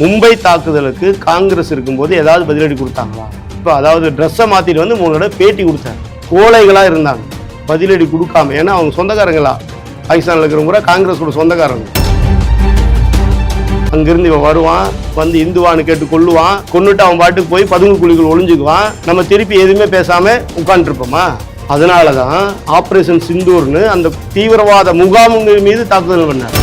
மும்பை தாக்குதலுக்கு காங்கிரஸ் இருக்கும்போது ஏதாவது பதிலடி கொடுத்தாங்களா? இப்போ அதாவது ட்ரெஸ்ஸை மாற்றிட்டு வந்து உங்களோட பேட்டி கொடுத்தாரு. கோழைகளாக இருந்தாங்க. பதிலடி கொடுக்காம ஏன்னா அவங்க சொந்தக்காரங்களா பாகிஸ்தானில் இருக்கிறவங்க கூட காங்கிரஸோட சொந்தக்காரங்க. அங்கிருந்து இவன் வருவான் வந்து இந்துவான்னு கேட்டு கொள்ளுவான் கொன்னுட்டு அவன் பாட்டுக்கு போய் பதுங்கு குழிகள் ஒளிஞ்சுக்குவான். நம்ம திருப்பி எதுவுமே பேசாம உட்காந்துருப்போமா அதனால தான் ஆப்ரேஷன் சிந்தூர்னு அந்த தீவிரவாத முகாம்கள் மீது தாக்குதல் பண்ணார்.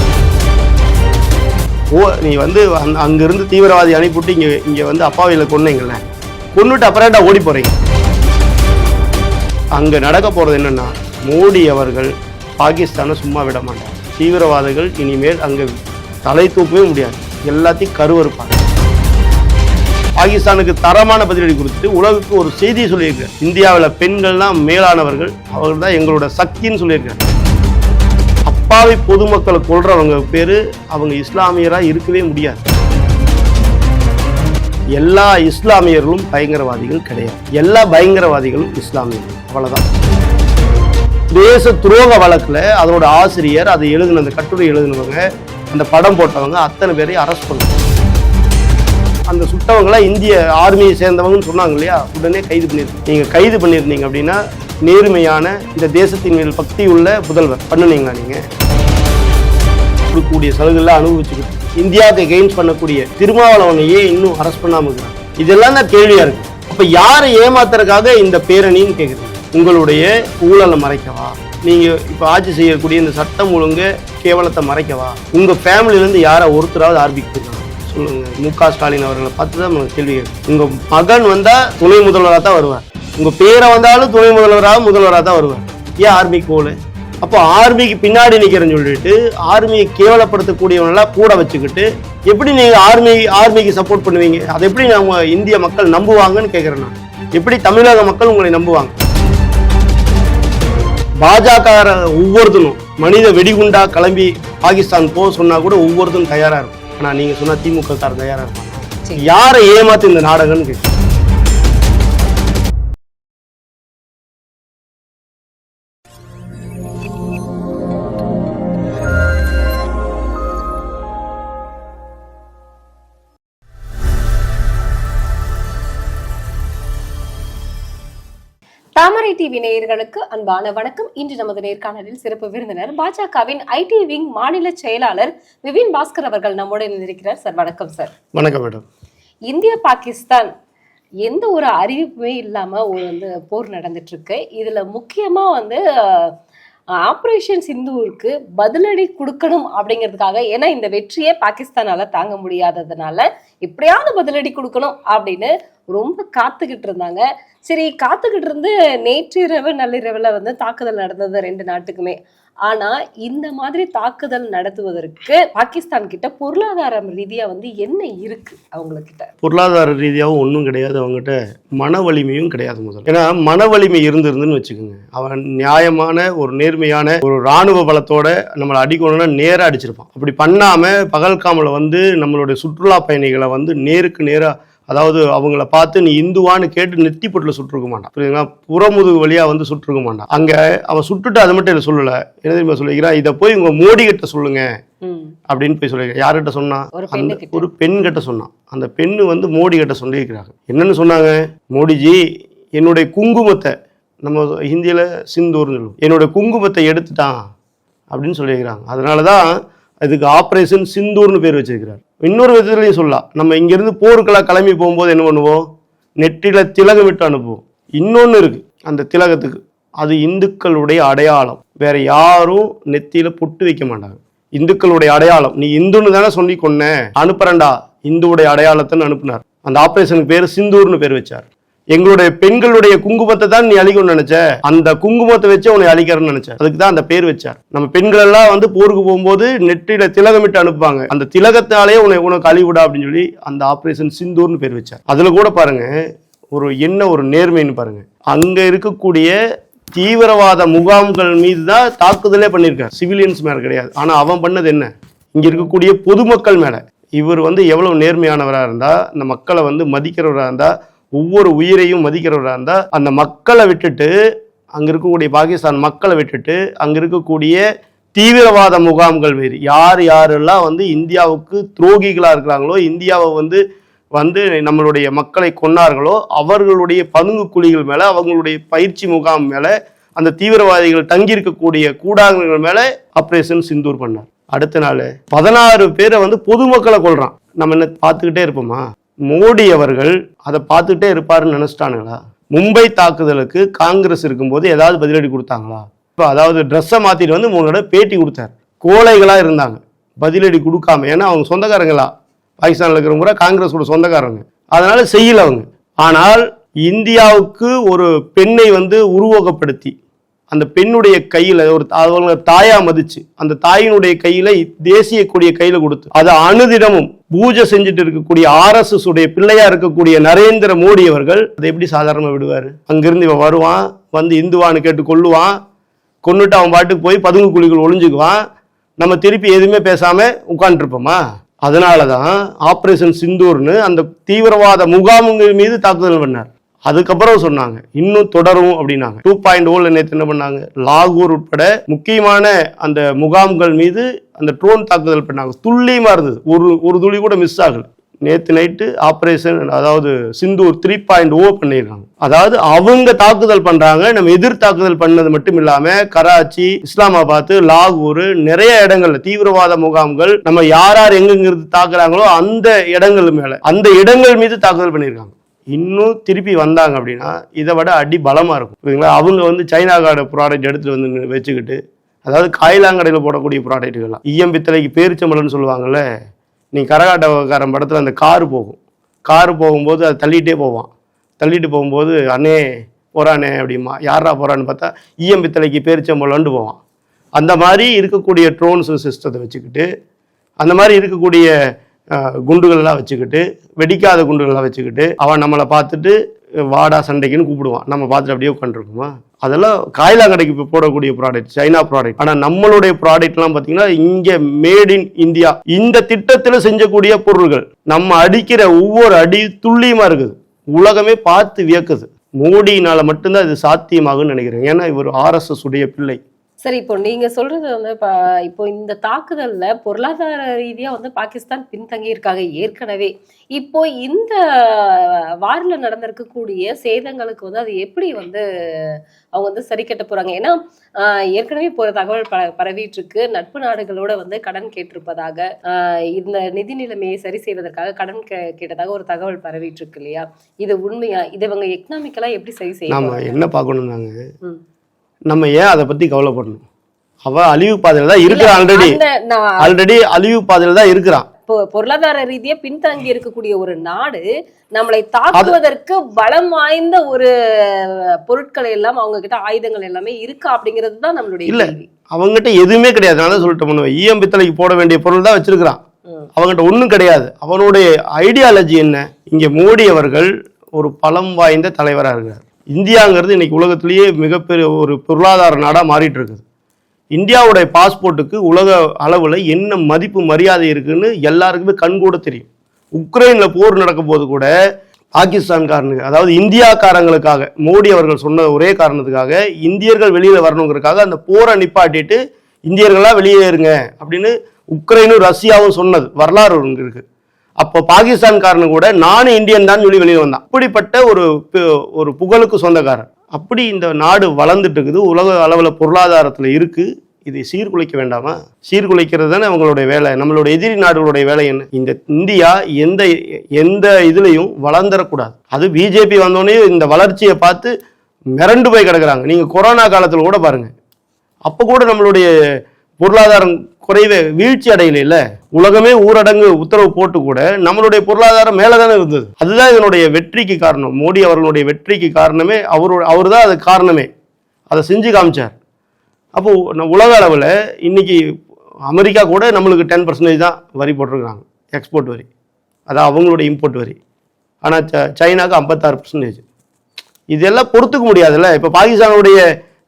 ஓ நீ வந்து அந் அங்கிருந்து தீவிரவாதி அனுப்பிவிட்டு இங்கே இங்கே வந்து அப்பாவியில் கொன்னீங்கள கொன்னுட்டு அப்புறம்டா ஓடி போறீங்க. அங்கே நடக்க போகிறது என்னன்னா மோடி அவர்கள் பாகிஸ்தானை சும்மா விட மாட்டார். தீவிரவாதிகள் இனிமேல் அங்கே தலை தூக்கவே முடியாது. எல்லாத்தையும் கருவறுப்பாங்க. பாகிஸ்தானுக்கு தரமான பதிலடி கொடுத்துட்டு உலகுக்கு ஒரு செய்தி சொல்லியிருக்கேன் இந்தியாவில் பெண்கள்லாம் மேலானவர்கள் அவர்கள் தான் எங்களோட சக்தின்னு சொல்லியிருக்காரு. அப்பாவி பொதுமக்களை கொல்றவங்க பேரு அவங்க இஸ்லாமியரா இருக்கவே முடியாது. எல்லா இஸ்லாமியர்களும் பயங்கரவாதிகள் கிடையாது. எல்லா பயங்கரவாதிகளும் இஸ்லாமியர்கள். அவ்வளவுதான். தேச துரோக வழக்கில் அதனோட ஆசிரியர் அதை எழுதின அந்த கட்டுரை எழுதினவங்க அந்த படம் போட்டவங்க அத்தனை பேரையும் அரெஸ்ட் பண்ணுவாங்க அந்த சுட்டவங்களாம் இந்திய ஆர்மியை சேர்ந்தவங்கன்னு சொன்னாங்க இல்லையா? உடனே கைது பண்ணிருக்கீங்க. நீங்க கைது பண்ணியிருந்தீங்க அப்படின்னா நேர்மையான இந்த தேசத்தின் மேல் பக்தி உள்ள புதல்வர். பண்ணுனீங்களா நீங்க? கொடுக்கக்கூடிய சலுகைலாம் அனுபவிச்சுக்கிட்டு இந்தியாவுக்கு கெயின்ஸ் பண்ணக்கூடிய திருமாவளவனையே இன்னும் அரெஸ்ட் பண்ணாம இருக்கிறாங்க? இதெல்லாம் தான் கேள்வியா இருக்கு. அப்ப யாரை ஏமாத்துறதுக்காக இந்த பேரணின்னு கேக்குறீங்க? உங்களுடைய ஊழலை மறைக்கவா? நீங்க இப்ப ஆட்சி செய்யக்கூடிய இந்த சட்டம் ஒழுங்கு கேவலத்தை மறைக்கவா? உங்க ஃபேமிலில இருந்து யாரை ஒருத்தராவது ஆரம்பிக்கிறாங்க சொல்லுங்க. மு க ஸ்டாலின் அவர்களை பார்த்து தான் கேள்வி கேட்கும். உங்க மகன் வந்தா துணை முதல்வராக தான் வருவார். உங்க பேரை வந்தாலும் துணை முதல்வராக முதல்வராக தான் வருவார். ஏன் ஆர்மிக்கு போகல அப்போ ஆர்மிக்கு பின்னாடி நிக்கிறேன்னு சொல்லிட்டு ஆர்மியை கேவலப்படுத்தக்கூடியவனெல்லாம் கூட வச்சுக்கிட்டு எப்படி நீங்க ஆர்மி ஆர்மிக்கு சப்போர்ட் பண்ணுவீங்க? அதை எப்படி நம்ம இந்திய மக்கள் நம்புவாங்கன்னு கேட்கிறேன் நான். எப்படி தமிழக மக்கள் உங்களை நம்புவாங்க? பாஜக ஒவ்வொருத்தனும் மனித வெடிகுண்டா கிளம்பி பாகிஸ்தான் போக சொன்னா கூட ஒவ்வொருத்தரும் தயாரா இருக்கும் ஆனா நீங்க சொன்னா திமுக காரன் தயாரா இருப்பாங்க. சரி. யாரை ஏமாத்து இந்த நாடகம்னு கேட்கு டிவி நேயர்களுக்கு அன்பான வணக்கம். இன்று நமது நேர்காணலில் சிறப்பு விருந்தினர் பாஜகவின் ஐடி விங் மாநில செயலாளர் விபின் பாஸ்கர் அவர்கள் நம்முடன் இருக்கிறார் சார் வணக்கம் சார். வணக்கம் மேடம். இந்தியா பாகிஸ்தான் எந்த ஒரு அறிவிப்புமே இல்லாம ஒரு வந்து போர் நடந்துட்டு இருக்கு இதுல முக்கியமா வந்து ஆப்ரேஷன் சிந்துவுக்கு பதிலடி கொடுக்கணும் அப்படிங்கிறதுக்காக ஏன்னா இந்த வெற்றியை பாகிஸ்தானால தாங்க முடியாததுனால எப்படியாவது பதிலடி கொடுக்கணும் அப்படின்னு ரொம்ப காத்துக்கிட்டு இருந்தாங்க சரி காத்துக்கிட்டு இருந்து நேற்றிரவு நள்ளிரவுல வந்து தாக்குதல் நடந்தது ரெண்டு நாட்டுக்குமே. ஆனா இந்த மாதிரி தாக்குதல் நடத்துவதற்கு பாகிஸ்தான் கிட்ட பொருளாதார ரீதியா வந்து என்ன இருக்கு அவங்க கிட்ட பொருளாதார ரீதியாகவும் ஒன்றும் கிடையாது அவங்ககிட்ட. மன வலிமையும் கிடையாது முதல்ல. ஏன்னா மன வலிமை இருந்திருந்துன்னு வச்சுக்கோங்க. அவன் நியாயமான ஒரு நேர்மையான ஒரு ராணுவ பலத்தோட நம்மளை அடிக்கணும்னா நேராக அடிச்சிருப்பான். அப்படி பண்ணாம பகல்காமில் வந்து நம்மளுடைய சுற்றுலா பயணிகளை வந்து நேருக்கு நேராக அதாவது அவங்கள பார்த்து நீ இந்துவான்னு கேட்டு நெத்தி பொட்டில் சுட்டிருக்க மாட்டான். புரியுதுங்களா? புறமுதுகு வழியா வந்து சுட்டிருக்க மாட்டான். அங்க அவன் சுட்டுட்டு அது மட்டும் இல்லை சொல்லல. என்ன தெரியுமா சொல்லிக்கிறான் இதை போய் உங்க மோடி கிட்ட சொல்லுங்க. அப்படின்னு போய் சொல்லியிருக்கேன் யார்கிட்ட சொன்னா ஒரு அந்த. ஒரு பெண் கிட்ட சொன்னான். அந்த பெண்ணு வந்து மோடி கிட்ட சொல்லியிருக்கிறாங்க. என்னன்னு சொன்னாங்க? மோடிஜி என்னுடைய குங்குமத்தை நம்ம ஹிந்தியில சிந்தூர்னு சொல்லுவோம். என்னுடைய குங்குமத்தை எடுத்துட்டான் அப்படின்னு சொல்லியிருக்கிறாங்க. அதனால தான் இதுக்கு ஆப்ரேஷன் சிந்தூர்னு பேர் வச்சிருக்கிறார். இன்னொரு விதத்துலையும் சொல்லலாம். நம்ம இங்கிருந்து போருக்கெல்லாம் கிளம்பி போகும்போது என்ன பண்ணுவோம்? நெற்றியில் திலகம் விட்டு அனுப்புவோம். இன்னொன்று இருக்கு அந்த திலகத்துக்கு. அது இந்துக்களுடைய அடையாளம். வேற யாரும் நெத்தியில பொட்டு வைக்க மாட்டாங்க. இந்துக்களுடைய அடையாளம். நீ இந்துன்னு தானே சொல்லி கொன்ன அனுப்புறண்டா இந்துவுடைய அடையாளத்தை அனுப்புனார். அந்த ஆபரேஷனுக்கு பேர் சிந்தூர்னு பேர் வச்சார். எங்களுடைய பெண்களுடைய குங்குமத்தை தான் நீ அழிக்கணும்னு நினைச்ச? அந்த குங்குமத்தை வச்சு உன்னை அழிக்கிறேன்னு நினைச்ச. அதுக்கு தான் அந்த பேர் வச்சார். நம்ம பெண்கள் எல்லாம் வந்து போருக்கு போகும்போது நெற்றியில திலகமிட்டு அனுப்புவாங்க. அந்த திலகத்தாலே உன்னை உனக்கு அழிவிடா அப்படின்னு சொல்லி அந்த ஆபரேஷன் சிந்தூர்னு பேர் வச்சார். அதுல கூட பாருங்க ஒரு என்ன ஒரு நேர்மைன்னு பாருங்க. அங்க இருக்கக்கூடிய தீவிரவாத முகாம்கள் மீது தான் தாக்குதலே பண்ணியிருக்கார். சிவிலியன்ஸ் மேல கிடையாது. ஆனா அவன் பண்ணது என்ன? இங்க இருக்கக்கூடிய பொதுமக்கள் மேல. இவர் வந்து எவ்வளவு நேர்மையானவராக இருந்தா இந்த மக்களை வந்து மதிக்கிறவராக இருந்தால் ஒவ்வொரு உயிரையும் மதிக்கிறவராக இருந்தால் அந்த மக்களை விட்டுட்டு அங்கே இருக்கக்கூடிய பாகிஸ்தான் மக்களை விட்டுட்டு அங்கே இருக்கக்கூடிய தீவிரவாத முகாம்கள் வேறு. யார் யாரெல்லாம் வந்து இந்தியாவுக்கு துரோகிகளாக இருக்கிறாங்களோ இந்தியாவை வந்து வந்து நம்மளுடைய மக்களை கொன்னார்களோ அவர்களுடைய பதுங்கு குழிகள் மேலே அவங்களுடைய பயிற்சி முகாம் மேலே அந்த தீவிரவாதிகள் தங்கியிருக்கக்கூடிய கூடாரங்கள் மேலே ஆப்ரேஷன் சிந்தூர் பண்ணார். அடுத்த நாள் பதினாறு பேரை வந்து பொதுமக்களை கொள்றான் நம்ம என்ன பார்த்துக்கிட்டே இருப்போமா? மோடி அவர்கள் அதை பார்த்துட்டே இருப்பாருன்னு நினச்சிட்டானுங்களா? மும்பை தாக்குதலுக்கு காங்கிரஸ் இருக்கும்போது ஏதாவது பதிலடி கொடுத்தாங்களா? இப்போ அதாவது ட்ரெஸ்ஸை மாற்றிட்டு வந்து மூணு தடவை பேட்டி கொடுத்தார். கோழைகளாக இருந்தாங்க. பதிலடி கொடுக்காம ஏன்னா அவங்க சொந்தக்காரங்களா? பாகிஸ்தானில் இருக்கிறவங்க கூட காங்கிரஸோட சொந்தக்காரங்க. அதனால் செய்யல அவங்க. ஆனால் இந்தியாவுக்கு ஒரு பெண்ணை வந்து உருவகப்படுத்தி அந்த பெண்ணுடைய கையில ஒரு அவங்க தாயா மதிச்சு அந்த தாயினுடைய கையில தேசிய கொடிய கையில கொடுத்து அது அணுதினமும் பூஜை செஞ்சுட்டு இருக்கக்கூடிய ஆர்எஸ்எஸ் உடைய பிள்ளையா இருக்கக்கூடிய நரேந்திர மோடி அவர்கள் அதை எப்படி சாதாரணமா விடுவாரு? அங்கிருந்து இவன் வருவான் வந்து இந்துவான்னு கேட்டு கொள்ளுவான் கொண்டுட்டு அவன் பாட்டுக்கு போய் பதுங்கு குழிகள் ஒளிஞ்சுக்குவான் நம்ம திருப்பி எதுவுமே பேசாம உட்காந்துருப்போமா அதனால தான் ஆப்ரேஷன் சிந்தூர்னு அந்த தீவிரவாத முகாமுங்கள் மீது தாக்குதல் பண்ணார். அதுக்கப்புறம் சொன்னாங்க இன்னும் தொடரும் அப்படின்னாங்க. டூ பாயிண்ட் ஓல நேற்று என்ன பண்ணாங்க? லாகூர் உட்பட முக்கியமான அந்த முகாம்கள் மீது அந்த ட்ரோன் தாக்குதல் பண்ணாங்க. துல்லியமா இருந்தது. ஒரு ஒரு துளி கூட மிஸ் ஆகல. நேற்று நைட்டு ஆப்ரேஷன் அதாவது சிந்தூர் த்ரீ பாயிண்ட் ஓ பண்ணியிருக்காங்க அதாவது அவங்க தாக்குதல் பண்றாங்க நம்ம எதிர் தாக்குதல் பண்ணது மட்டும் இல்லாம கராச்சி இஸ்லாமாபாத் லாகூர் நிறைய இடங்கள்ல தீவிரவாத முகாம்கள் நம்ம யார் யார் எங்கெங்கிருந்து தாக்குறாங்களோ அந்த இடங்கள் மேல அந்த இடங்கள் மீது தாக்குதல் பண்ணியிருக்காங்க இன்னும் திருப்பி வந்தாங்க அப்படின்னா இதை விட அடி பலமாக இருக்கும். புரியுதுங்களா? அவங்க வந்து சைனா கார்டு ப்ராடக்ட் எடுத்து வந்து வச்சுக்கிட்டு அதாவது காயிலாங்கடையில் போடக்கூடிய ப்ராடக்ட்டுகள்லாம் ஈயம் பித்தளைக்கு பேரிச்சம்பளம்னு சொல்லுவாங்கல்ல நீ கரகாட்டக்காரன் படத்தில் அந்த காரு போகும். காரு போகும்போது அது தள்ளிகிட்டே போவான். தள்ளிட்டு போகும்போது அண்ணே போகிறானே அப்படிமா. யாரா போகிறான்னு பார்த்தா ஈயம் பித்தளைக்கு பேரிச்சம்பளம்னு போவான். அந்த மாதிரி இருக்கக்கூடிய ட்ரோன்ஸ் சிஸ்டத்தை வச்சுக்கிட்டு அந்த மாதிரி இருக்கக்கூடிய குண்டுகள்லாம் வச்சுக்கிட்டு வெடிக்காத குண்டுகள்லாம் வச்சுக்கிட்டு அவன் நம்மளை பார்த்துட்டு வாடா சண்டைக்குன்னு கூப்பிடுவான். நம்ம பார்த்துட்டு அப்படியே உட்காந்துருக்குமா அதெல்லாம் காயிலாங்கடைக்கு இப்போ போடக்கூடிய ப்ராடக்ட் சைனா ப்ராடக்ட் ஆனால் நம்மளுடைய ப்ராடக்ட்லாம் பார்த்தீங்கன்னா இங்கே மேட் இன் இந்தியா இந்த திட்டத்தில் செஞ்சக்கூடிய பொருள்கள் நம்ம அடிக்கிற ஒவ்வொரு அடி துல்லியமாக இருக்குது. உலகமே பார்த்து வியக்குது. மோடியினால் மட்டும்தான் இது சாத்தியமாகும்னு நினைக்கிறேன். ஏன்னா இவர் ஆர்எஸ்எஸ் உடைய பிள்ளை. சரி இப்போ நீங்க சொல்றது வந்து இப்ப இந்த தாக்குதல்ல பொருளாதார ரீதியா வந்து பாகிஸ்தான் பின்தங்கி இருக்காங்க ஏற்கனவே. இப்போ இந்த வாரில் நடந்திருக்கக்கூடிய சேதங்களுக்கு வந்து அது எப்படி வந்து அவங்க வந்து சரி கட்ட போறாங்க? ஏன்னா ஏற்கனவே இப்போ ஒரு தகவல் ப பரவிட்டு இருக்கு நட்பு நாடுகளோட வந்து கடன் கேட்டிருப்பதாக இந்த நிதி நிலைமையை சரி செய்வதற்காக கடன் கேட்டதாக ஒரு தகவல் பரவிட்டு இருக்கு இல்லையா? இது உண்மையா? இது இவங்க எக்கனாமிக்கலா எப்படி சரி நாம செய்ய என்ன பார்க்கணும்னாங்க? ம். நம்ம ஏன் அதை பத்தி கவலைப்படணும்? அவ அழிவு பாதையில தான் இருக்கிறான் ஆல்ரெடி ஆல்ரெடி அழிவு பாதையில தான் இருக்கிறான் பொருளாதார ரீதியா பின்தங்கி இருக்கக்கூடிய ஒரு நாடு நம்மளை தாக்குவதற்கு பலம் வாய்ந்த ஒரு பொருட்களை எல்லாம் அவங்க கிட்ட ஆயுதங்கள் எல்லாமே இருக்கா அப்படிங்கிறது தான் நம்மளுடைய இல்ல. அவங்ககிட்ட எதுவுமே கிடையாது. நான் சொல்லிட்டு பண்ணுவேன் ஈயம் பித்தளைக்கு போட வேண்டிய பொருள் தான் வச்சிருக்கிறான். அவங்ககிட்ட ஒன்றும் கிடையாது. அவனுடைய ஐடியாலஜி என்ன? இங்க மோடி அவர்கள் ஒரு பலம் வாய்ந்த தலைவராக இருக்கிறார். இந்தியாங்கிறது இன்னைக்கு உலகத்திலேயே மிகப்பெரிய ஒரு பொருளாதார நாடாக மாறிட்டு இருக்குது இந்தியாவுடைய பாஸ்போர்ட்டுக்கு உலக அளவில் என்ன மதிப்பு மரியாதை இருக்குன்னு எல்லாருக்குமே கண்கூட தெரியும். உக்ரைனில் போர் நடக்கும் போது கூட பாகிஸ்தான்காரனுக்கு அதாவது இந்தியாக்காரங்களுக்காக மோடி அவர்கள் சொன்ன ஒரே காரணத்துக்காக இந்தியர்கள் வெளியில் வரணுங்கிறதுக்காக அந்த போரை நிப்பாட்டிட்டு இந்தியர்களாக வெளியேறுங்க அப்படின்னு உக்ரைனும் ரஷ்யாவும் சொன்னது வரலாறு இருக்குது அப்போ பாகிஸ்தான்காரனு கூட நானும் இந்தியன் தான் சொல்லி வெளியே வந்தான். அப்படிப்பட்ட ஒரு ஒரு புகழுக்கு சொந்தக்காரன். அப்படி இந்த நாடு வளர்ந்துட்டு இருக்குது. உலக அளவில் பொருளாதாரத்தில் இருக்குது இதை சீர்குலைக்க வேண்டாமா? சீர்குலைக்கிறது தானே அவங்களுடைய வேலை. நம்மளுடைய எதிரி நாடுகளுடைய வேலை என்ன? இந்த இந்தியா எந்த எந்த இதுலையும் வளர்ந்துடக்கூடாது அது பிஜேபி வந்தோடனே இந்த வளர்ச்சியை பார்த்து மிரண்டு போய் கிடக்குறாங்க. நீங்கள் கொரோனா காலத்தில் கூட பாருங்கள் அப்போ கூட நம்மளுடைய பொருளாதாரம் குறைவே வீழ்ச்சி அடையல உலகமே ஊரடங்கு உத்தரவு போட்டு கூட நம்மளுடைய பொருளாதாரம் மேலே தானே இருந்தது. அதுதான் இதனுடைய வெற்றிக்கு காரணம். மோடி அவர்களுடைய வெற்றிக்கு காரணமே அவரோட அவர் தான் அது காரணமே. அதை செஞ்சு காமிச்சார். அப்போ உலக அளவில் இன்னைக்கு அமெரிக்கா கூட நம்மளுக்கு டென் பர்சன்டேஜ் தான் வரி போட்டிருக்காங்க எக்ஸ்போர்ட் வரி. அதான் அவங்களுடைய இம்போர்ட் வரி. ஆனால் ச சைனாக்கு ஐம்பத்தாறு பர்சன்டேஜ் இதெல்லாம் பொறுத்துக்க முடியாதுல்ல. இப்போ பாகிஸ்தானுடைய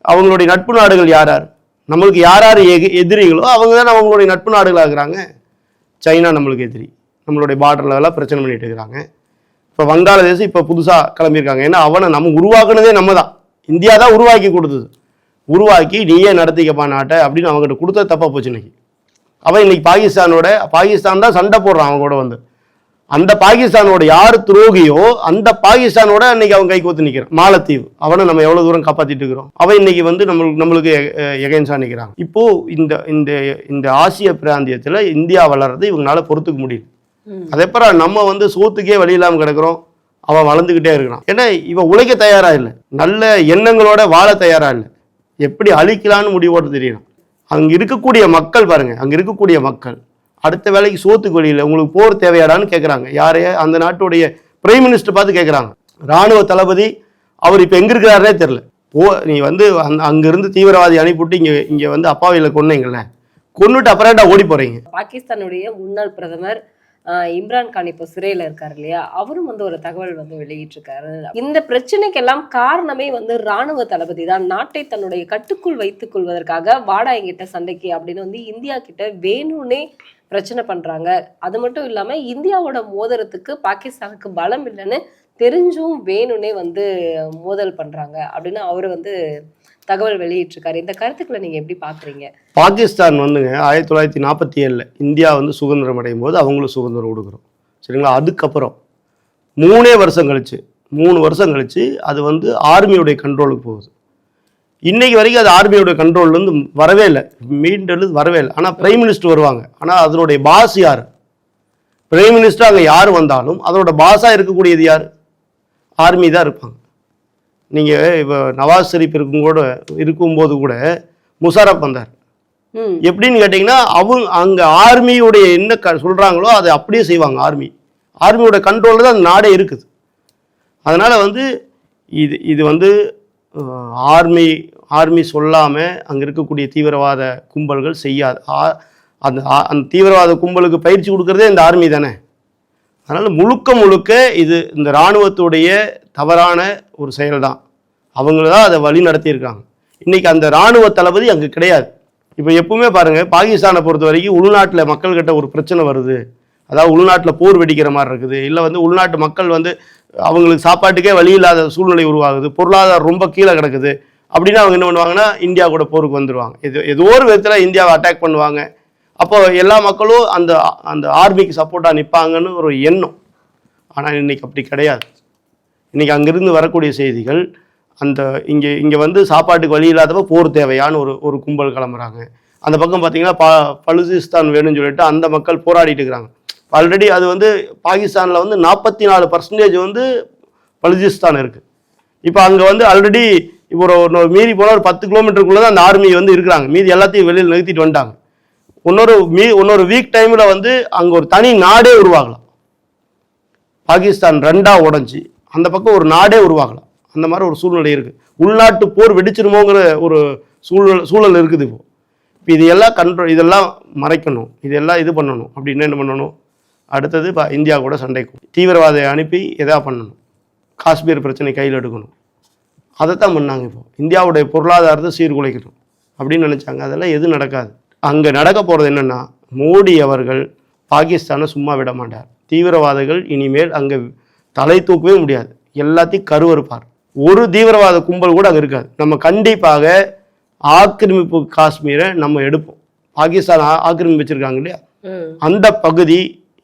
அவங்களுடைய நட்பு நாடுகள் யார் யார்? நம்மளுக்கு யார் யார் எ எதிரிகளோ அவங்க தான் அவங்களுடைய நட்பு நாடுகளாக இருக்கிறாங்க சைனா நம்மளுக்கு எதிரி. நம்மளுடைய பார்டர்ல எல்லாம் பிரச்சனை பண்ணிட்டு இருக்கிறாங்க. இப்போ வங்காளதேசம் இப்போ புதுசாக கிளம்பியிருக்காங்க. ஏன்னா அவனை நம்ம உருவாக்குனதே நம்ம தான். இந்தியா தான் உருவாக்கி கொடுத்தது. உருவாக்கி நீயே நடத்திக்கப்பா நாட்டை அப்படின்னு அவங்ககிட்ட கொடுத்த தப்பாக போச்சு இன்னைக்கு. அவன் இன்னைக்கு பாகிஸ்தானோட பாகிஸ்தான் தான் சண்டை போடுறான் அவங்க கூட வந்து. அந்த பாகிஸ்தானோட யார் துரோகியோ அந்த பாகிஸ்தானோட இன்னைக்கு அவன் கை கோத்து நிற்கிறான் மாலத்தீவு. அவனை நம்ம எவ்வளவு தூரம் காப்பாத்திட்டு இருக்கிறோம்? அவன் இன்னைக்கு வந்து நம்மளுக்கு நம்மளுக்கு எகைன்ஸா நிற்கிறான் இப்போ இந்த இந்த இந்த ஆசிய பிராந்தியத்துல இந்தியா வளர்றது இவங்களால பொறுத்துக்க முடியல. அதேப்பற நம்ம வந்து சோத்துக்கே வழி இல்லாம கிடக்குறோம். அவன் வளர்ந்துக்கிட்டே இருக்கிறான். ஏன்னா இவன் உழைக்க தயாரா இல்லை. நல்ல எண்ணங்களோட வாழ தயாரா இல்லை. எப்படி அழிக்கலான்னு முடிவோடு தெரியணும் அங்க இருக்கக்கூடிய மக்கள் பாருங்க. அங்க இருக்கக்கூடிய மக்கள் அடுத்த வேலைக்கு சோத்துக்கு வழியில் உங்களுக்கு போர் தேவையாடான்னு கேட்குறாங்க யாரைய அந்த நாட்டுடைய பிரைம் மினிஸ்டர் பார்த்து கேட்குறாங்க ராணுவ தளபதி அவர் இப்போ எங்கே இருக்கிறாரே தெரில போ நீ வந்து அந் அங்கேருந்து தீவிரவாதி அனுப்பிவிட்டு இங்கே இங்கே வந்து அப்பாவியில் கொன்னீங்கல்ல. கொன்னுட்டு அப்புறம்டா ஓடி போறீங்க? பாகிஸ்தானுடைய முன்னாள் பிரதமர் இம்ரான் கான் இப்போ சிறையில் இருக்காரு இல்லையா? அவரும் வந்து ஒரு தகவல் வந்து வெளியிட்டிருக்காரு. இந்த பிரச்சனைக்கெல்லாம் காரணமே வந்து ராணுவ தளபதி தான். நாட்டை தன்னுடைய கட்டுக்குள் வைத்துக் கொள்வதற்காக வாடா எங்கிட்ட சண்டைக்கு அப்படின்னு வந்து இந்தியா கிட்ட வேணும்னே பிரச்சனை பண்றாங்க. அது மட்டும் இல்லாம இந்தியாவோட மோதிரத்துக்கு பாகிஸ்தானுக்கு பலம் இல்லைன்னு தெரிஞ்சும் வேணும்னே வந்து மோதல் பண்றாங்க அப்படின்னு அவர் வந்து தகவல் வெளியிட்டிருக்காரு. இந்த கருத்துக்களை நீங்க எப்படி பாக்குறீங்க? பாகிஸ்தான் வந்துங்க ஆயிரத்தி தொள்ளாயிரத்தி நாற்பத்தி ஏழில் இந்தியா வந்து சுதந்திரம் அடையும் போது அவங்களும் சுதந்திரம் கொடுக்குறோம். சரிங்களா? அதுக்கப்புறம் மூணே வருஷம் கழிச்சு மூணு வருஷம் கழிச்சு அது வந்து ஆர்மியுடைய கண்ட்ரோலுக்கு போகுது. இன்னைக்கு வரைக்கும் அது ஆர்மியோட கண்ட்ரோல்லேருந்து வரவே இல்லை. மீண்டெழுது வரவே இல்லை. ஆனால் பிரைம் மினிஸ்டர் வருவாங்க. ஆனால் அதனுடைய பாஸ் யார்? பிரைம் மினிஸ்டர் அங்கே யார் வந்தாலும் அதோட பாஸாக இருக்கக்கூடியது யார்? ஆர்மி தான் இருப்பாங்க. நீங்கள் இப்போ நவாஸ் ஷெரீப் இருக்கும் கூட இருக்கும்போது கூட முஷாரப் வந்தார். எப்படின்னு கேட்டிங்கன்னா அவங்க அங்கே ஆர்மியுடைய என்ன க சொல்கிறாங்களோ அதை அப்படியே செய்வாங்க ஆர்மி ஆர்மியோட கண்ட்ரோலில் தான் அந்த நாடே இருக்குது. அதனால் வந்து இது இது வந்து ஆர்மி ஆர்மி சொல்லாமல் அங்கே இருக்கக்கூடிய தீவிரவாத கும்பல்கள் செய்யாது ஆ- அந்த அந்த தீவிரவாத கும்பலுக்கு பயிற்சி கொடுக்குறதே இந்த ஆர்மி தானே? அதனால் முழுக்க முழுக்க இது இந்த இராணுவத்துடைய தவறான ஒரு செயல் தான் அவங்கள தான் அதை வழி நடத்தியிருக்காங்க. இன்னைக்கு அந்த இராணுவ தளபதி அங்கே கிடையாது. இப்போ எப்பவுமே பாருங்கள் பாகிஸ்தானை பொறுத்த வரைக்கும் உள்நாட்டில் மக்கள்கிட்ட ஒரு பிரச்சனை வருது. அதாவது உள்நாட்டில் போர் வெடிக்கிற மாதிரி இருக்குது. இல்லை வந்து உள்நாட்டு மக்கள் வந்து அவங்களுக்கு சாப்பாட்டுக்கே வழி இல்லாத சூழ்நிலை உருவாகுது. பொருளாதாரம் ரொம்ப கீழே கிடக்குது. அப்படின்னு அவங்க என்ன பண்ணுவாங்கன்னா இந்தியா கூட போருக்கு வந்துடுவாங்க எது ஏதோ ஒரு விதத்தில் இந்தியாவை அட்டாக் பண்ணுவாங்க. அப்போ எல்லா மக்களும் அந்த அந்த ஆர்மிக்கு சப்போர்ட்டாக நிற்பாங்கன்னு ஒரு எண்ணம். ஆனால் இன்னைக்கு அப்படி கிடையாது. இன்றைக்கி அங்கேருந்து வரக்கூடிய செய்திகள் அந்த இங்கே இங்கே வந்து சாப்பாட்டுக்கு வழி இல்லாதப்ப போர் தேவையான்னு ஒரு ஒரு கும்பல் கிளம்புறாங்க. அந்த பக்கம் பார்த்தீங்கன்னா ப பலுசிஸ்தான் வேணும்னு சொல்லிட்டு அந்த மக்கள் போராடிட்டு இருக்கிறாங்க. ஆல்ரெடி அது வந்து பாகிஸ்தானில் வந்து நாற்பத்தி நாலு பர்சன்டேஜ் வந்து பலுஜிஸ்தான் இருக்குது இப்போ அங்கே வந்து ஆல்ரெடி இப்போ ஒரு ஒரு மீறி போனால் ஒரு பத்து கிலோமீட்டருக்குள்ளே தான் அந்த ஆர்மி வந்து இருக்கிறாங்க. மீதி எல்லாத்தையும் வெளியில் நிறுத்திட்டு வந்துட்டாங்க. இன்னொரு மீ இன்னொரு வீக் டைமில் வந்து அங்கே ஒரு தனி நாடே உருவாகலாம். பாகிஸ்தான் ரெண்டாக உடஞ்சி அந்த பக்கம் ஒரு நாடே உருவாகலாம். அந்த மாதிரி ஒரு சூழ்நிலை இருக்குது உள்நாட்டு போர் வெடிச்சிருமோங்கிற ஒரு சூழல் சூழல் இருக்குது இப்போது இப்போ இது எல்லாம் கண்ட்ரோல் இதெல்லாம் மறைக்கணும். இதெல்லாம் இது பண்ணணும். அப்படின்னு என்ன பண்ணணும்? அடுத்தது இந்தியா கூட சண்டைக்கு தீவிரவாதியை அனுப்பி எதா பண்ணணும்? காஷ்மீர் பிரச்சனை கையில் எடுக்கணும். அதைத்தான் பண்ணாங்க இப்போ. இந்தியாவுடைய பொருளாதாரத்தை சீர்குலைக்கணும் அப்படின்னு நினச்சாங்க. அதெல்லாம் எதுவும் நடக்காது. அங்கே நடக்க போகிறது என்னென்னா மோடி அவர்கள் பாகிஸ்தானை சும்மா விட மாட்டார். தீவிரவாதிகள் இனிமேல் அங்கே தலை தூக்கவே முடியாது. எல்லாத்தையும் கருவறுப்பார். ஒரு தீவிரவாத கும்பல் கூட அங்கே இருக்காது. நம்ம கண்டிப்பாக ஆக்கிரமிப்பு காஷ்மீரை நம்ம எடுப்போம். பாகிஸ்தான் ஆக்கிரமிப்பு வச்சிருக்காங்க இல்லையா? அந்த பகுதி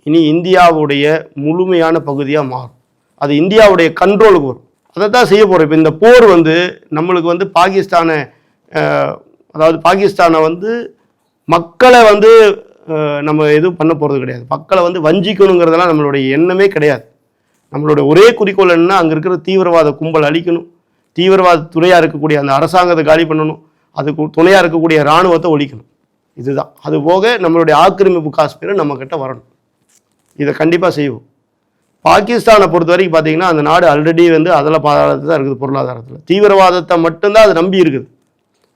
இனி இந்தியாவுடைய முழுமையான பகுதியாக மாறும். அது இந்தியாவுடைய கண்ட்ரோலுக்கு வரும். அதை தான் செய்ய போகிறோம் இப்போ இந்த போர் வந்து நம்மளுக்கு வந்து பாகிஸ்தானை அதாவது பாகிஸ்தானை வந்து மக்களை வந்து நம்ம எதுவும் பண்ண போகிறது கிடையாது. மக்களை வந்து வஞ்சிக்கணுங்கிறதெல்லாம் நம்மளுடைய எண்ணமே கிடையாது. நம்மளுடைய ஒரே குறிக்கோள் என்னன்னா அங்கே இருக்கிற தீவிரவாத கும்பல் அழிக்கணும். தீவிரவாத துறையாக இருக்கக்கூடிய அந்த அரசாங்கத்தை காலி பண்ணணும். அதுக்கு துணையாக இருக்கக்கூடிய இராணுவத்தை ஒழிக்கணும். இதுதான். அது போக நம்மளுடைய ஆக்கிரமிப்பு காஷ்மீரை நம்மக்கிட்ட வரணும். இதை கண்டிப்பாக செய்வோம். பாகிஸ்தானை பொறுத்த வரைக்கும் பார்த்தீங்கன்னா அந்த நாடு ஆல்ரெடி வந்து அதில் பாதாளத்தில் தான் இருக்குது பொருளாதாரத்தில். தீவிரவாதத்தை மட்டும்தான் அது நம்பி இருக்குது.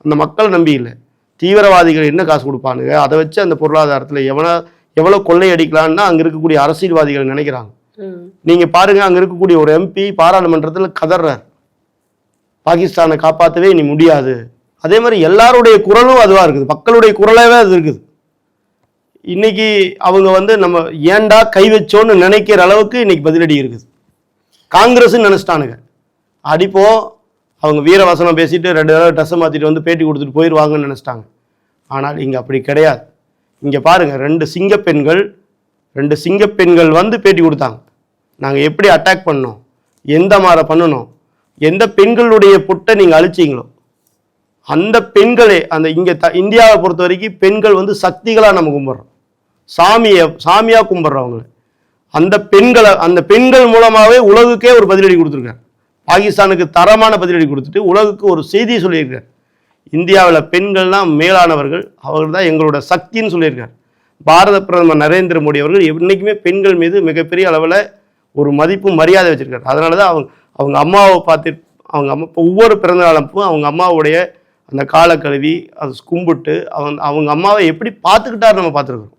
அந்த மக்கள் நம்பி இல்லை. தீவிரவாதிகள் என்ன காசு கொடுப்பானுங்க? அதை வச்சு அந்த பொருளாதாரத்தில் எவனா எவ்வளோ கொள்ளையடிக்கலான்னு அங்கே இருக்கக்கூடிய அரசியல்வாதிகள் நினைக்கிறாங்க. நீங்கள் பாருங்க அங்கே இருக்கக்கூடிய ஒரு எம்பி பாராளுமன்றத்தில் கதறார் பாகிஸ்தானை காப்பாற்றவே இனி முடியாது. அதே மாதிரி எல்லாருடைய குரலும் அதுவாக இருக்குது. மக்களுடைய குரலாகவே அது இருக்குது. இன்னைக்கு அவங்க வந்து நம்ம ஏன்டா கை வச்சோன்னு நினைக்கிற அளவுக்கு இன்னைக்கு பதிலடி இருக்குது. காங்கிரஸ் நினச்சிட்டானுங்க. அடிப்போம் அவங்க வீரவசனம் பேசிட்டு ரெண்டு தடவை ட்ரெஸ்ஸை மாற்றிட்டு வந்து பேட்டி கொடுத்துட்டு போயிடுவாங்கன்னு நினச்சிட்டாங்க. ஆனால் இங்கே அப்படி கிடையாது. இங்கே பாருங்கள் ரெண்டு சிங்கப்பெண்கள் ரெண்டு சிங்கப்பெண்கள் வந்து பேட்டி கொடுத்தாங்க. நாங்கள் எப்படி அட்டாக் பண்ணோம்? எந்த மாதிரி பண்ணணும்? எந்த பெண்களுடைய புட்டை நீங்கள் அழிச்சிங்களோ? அந்த பெண்களே அந்த இங்கே த இந்தியாவை பொறுத்த வரைக்கும் பெண்கள் வந்து சக்திகளாக நம்ம கும்பிட்றோம். சாமியை சாமியாக கும்பிட்றவங்கள. அந்த பெண்களை அந்த பெண்கள் மூலமாகவே உலகுக்கே ஒரு பதிலடி கொடுத்துருக்காரு பாகிஸ்தானுக்கு தரமான பதிலடி கொடுத்துட்டு உலகுக்கு ஒரு செய்தி சொல்லியிருக்கார் இந்தியாவில் பெண்கள்லாம் மேலானவர்கள் அவர்கள் தான் எங்களோட சக்தின்னு சொல்லியிருக்கார் பாரத பிரதமர் நரேந்திர மோடி அவர்கள் என்றைக்குமே பெண்கள் மீது மிகப்பெரிய அளவில் ஒரு மதிப்பு மரியாதை வச்சுருக்காரு. அதனால தான் அவங்க அவங்க அம்மாவை பார்த்து அவங்க அம்மா ஒவ்வொரு பிறந்தநாளப்பும் அவங்க அம்மாவுடைய அந்த காலை கழுவி அதை கும்பிட்டு அவங்க அவங்க அம்மாவை எப்படி பார்த்துக்கிட்டாரு நம்ம பார்த்துருக்கோம்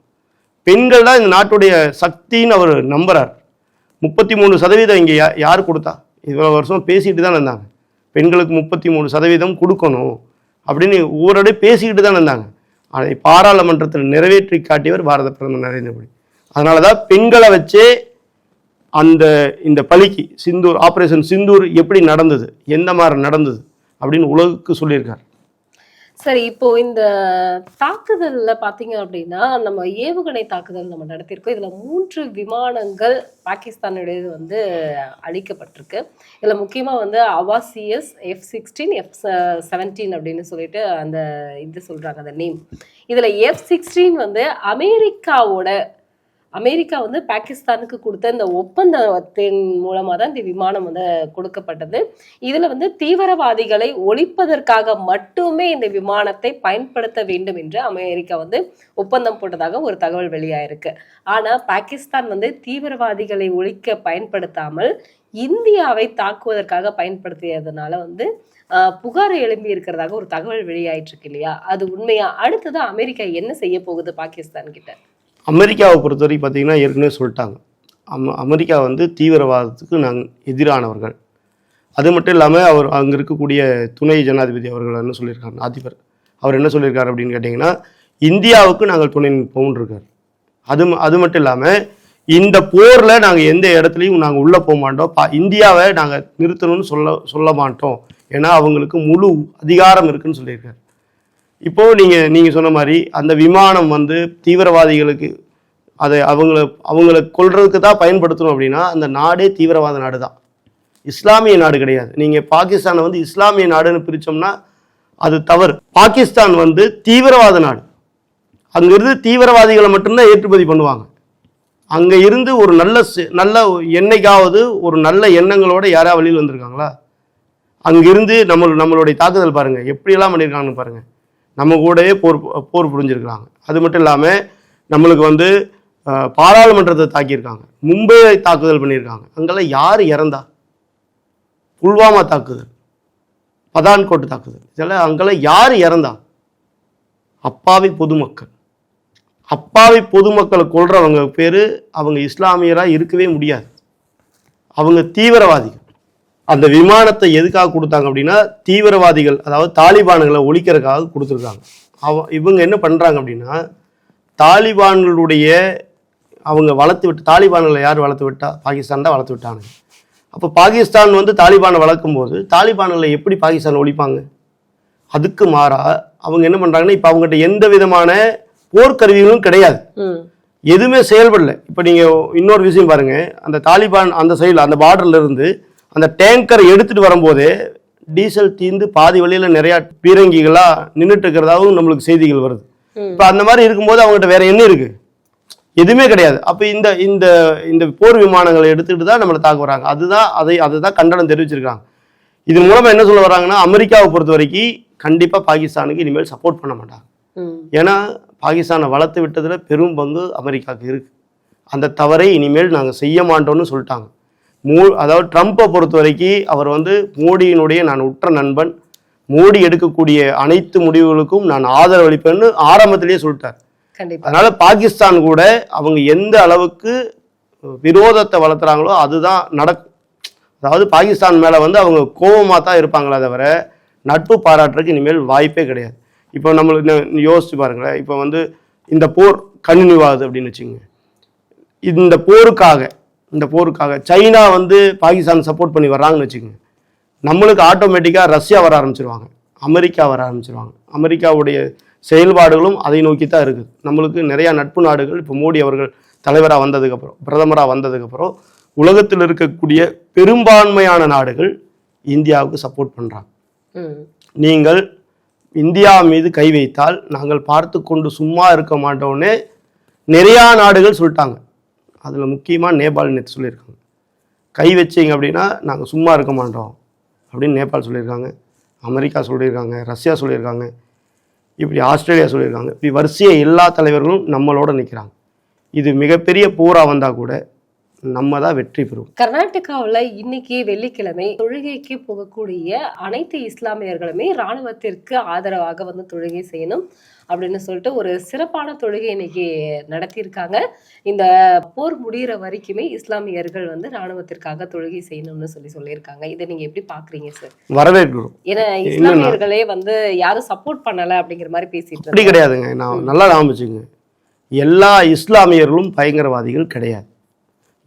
பெண்கள் தான் இந்த நாட்டுடைய சக்தின்னு அவர் நம்புறார். முப்பத்தி மூணு சதவீதம் இங்கே யா யார் கொடுத்தா? இவ்வளோ வருஷம் பேசிட்டு தான் இருந்தாங்க. பெண்களுக்கு முப்பத்தி மூணு சதவீதம் கொடுக்கணும் அப்படின்னு ஒவ்வொரு பேசிக்கிட்டு தான் இருந்தாங்க. அதை பாராளுமன்றத்தில் நிறைவேற்றி காட்டியவர் பாரத பிரதமர் நரேந்திர மோடி. அதனால தான் பெண்களை வச்சே அந்த இந்த பலிக்கு சிந்தூர் ஆப்ரேஷன் சிந்தூர் எப்படி நடந்தது? எந்த மாதிரி நடந்தது? அப்படின்னு உலகுக்கு சொல்லியிருக்கார். சரி இப்போ இந்த தாக்குதல்ல பாத்தீங்க அப்படின்னா நம்ம ஏவுகணை தாக்குதல் நம்ம நடத்தியிருக்கோம். இதுல மூன்று விமானங்கள் பாகிஸ்தானுடையது வந்து அழிக்கப்பட்டிருக்கு. இதுல முக்கியமா வந்து அவாசியஸ் எஃப் சிக்ஸ்டீன் எஃப் செவன்டீன் அப்படின்னு சொல்லிட்டு அந்த இது சொல்றாங்க அந்த நேம் இதுல எஃப் சிக்ஸ்டீன் வந்து அமெரிக்காவோட அமெரிக்கா வந்து பாகிஸ்தானுக்கு கொடுத்த இந்த ஒப்பந்தத்தின் மூலமாக தான் இந்த விமானம் வந்து கொடுக்கப்பட்டது. இதில் வந்து தீவிரவாதிகளை ஒழிப்பதற்காக மட்டுமே இந்த விமானத்தை பயன்படுத்த வேண்டும் என்று அமெரிக்கா வந்து ஒப்பந்தம் போட்டதாக ஒரு தகவல் வெளியாயிருக்கு. ஆனால் பாகிஸ்தான் வந்து தீவிரவாதிகளை ஒழிக்க பயன்படுத்தாமல் இந்தியாவை தாக்குவதற்காக பயன்படுத்தியதுனால வந்து புகார் எழும்பி இருக்கிறதாக ஒரு தகவல் வெளியாயிட்டு இருக்கு இல்லையா? அது உண்மையா? அடுத்தது அமெரிக்கா என்ன செய்ய போகுது பாகிஸ்தான் கிட்ட? அமெரிக்காவை பொறுத்தவரைக்கும் பார்த்தீங்கன்னா ஏற்கனவே சொல்லிட்டாங்க. அம் அமெரிக்கா வந்து தீவிரவாதத்துக்கு நாங்கள் எதிரானவர்கள். அது மட்டும் இல்லாமல் அவர் அங்கே இருக்கக்கூடிய துணை ஜனாதிபதி அவர்கள் என்ன சொல்லியிருக்காரு? அதிபர் அவர் என்ன சொல்லியிருக்காரு அப்படின்னு கேட்டிங்கன்னா இந்தியாவுக்கு நாங்கள் துணை நிற்போம்னு இருக்கார். அது ம- அது மட்டும் இல்லாமல் இந்த போரில் நாங்கள் எந்த இடத்துலையும் நாங்கள் உள்ளே போக மாட்டோம். பா இந்தியாவை நாங்கள் நிறுத்தணும்னு சொல்ல சொல்ல மாட்டோம். ஏன்னா அவங்களுக்கு முழு அதிகாரம் இருக்குன்னு சொல்லியிருக்காரு. இப்போது நீங்கள் நீங்கள் சொன்ன மாதிரி அந்த விமானம் வந்து தீவிரவாதிகளுக்கு அதை அவங்கள அவங்கள கொள்றதுக்கு தான் பயன்படுத்தணும் அப்படின்னா அந்த நாடே தீவிரவாத நாடு தான் இஸ்லாமிய நாடு கிடையாது. நீங்கள் பாகிஸ்தானை வந்து இஸ்லாமிய நாடுன்னு பிரித்தோம்னா அது தவறு. பாகிஸ்தான் வந்து தீவிரவாத நாடு. அங்கிருந்து தீவிரவாதிகளை மட்டும்தான் ஏற்றுமதி பண்ணுவாங்க. அங்கே இருந்து ஒரு நல்ல நல்ல என்னைக்காவது ஒரு நல்ல எண்ணங்களோட யாராவது வெளியில் வந்திருக்காங்களா? அங்கிருந்து நம்ம நம்மளுடைய தாக்குதல் பாருங்கள் எப்படியெல்லாம் பண்ணியிருக்காங்கன்னு பாருங்கள் நம்ம கூடயே போர் போர் புரிஞ்சிருக்கிறாங்க. அது மட்டும் இல்லாமல் நம்மளுக்கு வந்து பாராளுமன்றத்தை தாக்கியிருக்காங்க. மும்பையை தாக்குதல் பண்ணியிருக்காங்க. அங்கெல்லாம் யார் இறந்தா? புல்வாமா தாக்குதல். பதான்கோட் தாக்குதல். இதெல்லாம் அங்கெல்லாம் யார் இறந்தா? அப்பாவி பொதுமக்கள். அப்பாவி பொதுமக்களை கொள்றவங்க பேர் அவங்க இஸ்லாமியராக இருக்கவே முடியாது. அவங்க தீவிரவாதிகள். அந்த விமானத்தை எதுக்காக கொடுத்தாங்க அப்படின்னா தீவிரவாதிகள் அதாவது தாலிபான்களை ஒழிக்கிறதுக்காக கொடுத்துருக்காங்க. அவ இவங்க என்ன பண்ணுறாங்க அப்படின்னா தாலிபான்களுடைய அவங்க வளர்த்து விட்டு தாலிபான்களை யார் வளர்த்து விட்டா? பாகிஸ்தான் தான் வளர்த்து விட்டாங்க. அப்போ பாகிஸ்தான் வந்து தாலிபானை வளர்க்கும் போது தாலிபான்களை எப்படி பாகிஸ்தான் ஒழிப்பாங்க? அதுக்கு மாறா அவங்க என்ன பண்ணுறாங்கன்னா இப்போ அவங்ககிட்ட எந்த விதமான போர்க்கருவிகளும் கிடையாது. எதுவுமே செயல்படல. இப்போ நீங்கள் இன்னொரு விஷயம் பாருங்க. அந்த தாலிபான் அந்த சைடில் அந்த பார்டர்ல இருந்து அந்த டேங்கரை எடுத்துட்டு வரும்போதே டீசல் தீர்ந்து பாதி வழியில் நிறையா பீரங்கிகளாக நின்றுட்டு இருக்கிறதாகவும் நம்மளுக்கு செய்திகள் வருது. இப்போ அந்த மாதிரி இருக்கும்போது அவங்ககிட்ட வேற என்ன இருக்கு? எதுவுமே கிடையாது. அப்போ இந்த இந்த இந்த போர் விமானங்களை எடுத்துக்கிட்டு தான் நம்மளை தாக்க வராங்க. அதுதான் அதை அதுதான் கண்டனம் தெரிவிச்சிருக்காங்க. இதன் மூலமா என்ன சொல்ல வராங்கன்னா அமெரிக்காவை பொறுத்த வரைக்கும் கண்டிப்பாக பாகிஸ்தானுக்கு இனிமேல் சப்போர்ட் பண்ண மாட்டாங்க. ஏன்னா பாகிஸ்தானை வளர்த்து விட்டதுல பெரும் பங்கு அமெரிக்காவுக்கு இருக்கு. அந்த தவறை இனிமேல் நாங்கள் செய்ய மாட்டோம்னு சொல்லிட்டாங்க. மூ அதாவது ட்ரம்ப்பை பொறுத்த வரைக்கும் அவர் வந்து மோடியினுடைய நான் உற்ற நண்பன். மோடி எடுக்கக்கூடிய அனைத்து முடிவுகளுக்கும் நான் ஆதரவளிப்பேன்னு ஆரம்பத்திலேயே சொல்லிட்டார். அதனால பாகிஸ்தான் கூட அவங்க எந்த அளவுக்கு விரோதத்தை வளர்த்துறாங்களோ அதுதான் நடக்கும். அதாவது பாகிஸ்தான் மேலே வந்து அவங்க கோபமாக தான் இருப்பாங்களே தவிர நட்பு பாராட்டுறதுக்கு இனிமேல் வாய்ப்பே கிடையாது. இப்போ நம்மளுக்கு யோசிச்சு பாருங்களேன். இப்போ வந்து இந்த போர் கண்டினியூ ஆகுது அப்படின்னு வச்சுங்க இந்த போருக்காக இந்த போருக்காக சைனா வந்து பாகிஸ்தான் சப்போர்ட் பண்ணி வர்றாங்கன்னு வச்சுக்கோங்க. நம்மளுக்கு ஆட்டோமேட்டிக்காக ரஷ்யா வர ஆரம்பிச்சிருவாங்க. அமெரிக்கா வர ஆரம்பிச்சிருவாங்க. அமெரிக்காவுடைய செயல்பாடுகளும் அதை நோக்கி தான் இருக்குது. நம்மளுக்கு நிறையா நட்பு நாடுகள் இப்போ மோடி அவர்கள் தலைவராக வந்ததுக்கப்புறம் பிரதமராக வந்ததுக்கப்புறம் உலகத்தில் இருக்கக்கூடிய பெரும்பான்மையான நாடுகள் இந்தியாவுக்கு சப்போர்ட் பண்ணுறாங்க நீங்கள் இந்தியா மீது கை வைத்தால் நாங்கள் பார்த்து கொண்டு சும்மா இருக்க மாட்டோன்னே நிறையா நாடுகள் சொல்லிட்டாங்க. அதில் முக்கியமாக நேபாள் நேற்று சொல்லியிருக்காங்க. கை வச்சீங்க அப்படின்னா நாங்கள் சும்மா இருக்க மாட்டோம் அப்படின்னு நேபாள் சொல்லியிருக்காங்க. அமெரிக்கா சொல்லியிருக்காங்க ரஷ்யா சொல்லியிருக்காங்க இப்படி ஆஸ்திரேலியா சொல்லியிருக்காங்க. இப்படி வரிசையை எல்லா தலைவர்களும் நம்மளோட நிற்கிறாங்க இது மிகப்பெரிய போராக வந்தால் கூட நம்ம தான் வெற்றி பெறுவோம். கர்நாடகாவுல இன்னைக்கு வெள்ளிக்கிழமை தொழுகைக்கு போகக்கூடிய அனைத்து இஸ்லாமியர்களுமே ராணுவத்திற்கு ஆதரவாக வந்து தொழுகை செய்யணும் அப்படின்னு சொல்லிட்டு ஒரு சிறப்பான தொழுகை இன்னைக்கு நடத்தியிருக்காங்க. இந்த போர் முடியிற வரைக்குமே இஸ்லாமியர்கள் வந்து ராணுவத்திற்காக தொழுகை செய்யணும்னு சொல்லி சொல்லியிருக்காங்க. இதை நீங்க எப்படி பாக்குறீங்க சார் வரவேற்கிறோம். ஏன்னா இஸ்லாமியர்களே வந்து யாரும் சப்போர்ட் பண்ணல அப்படிங்கிற மாதிரி பேசிட்டு அப்படி கிடையாதுங்க. நான் நல்லா ஞாபகம் எல்லா இஸ்லாமியர்களும் பயங்கரவாதிகள் கிடையாது.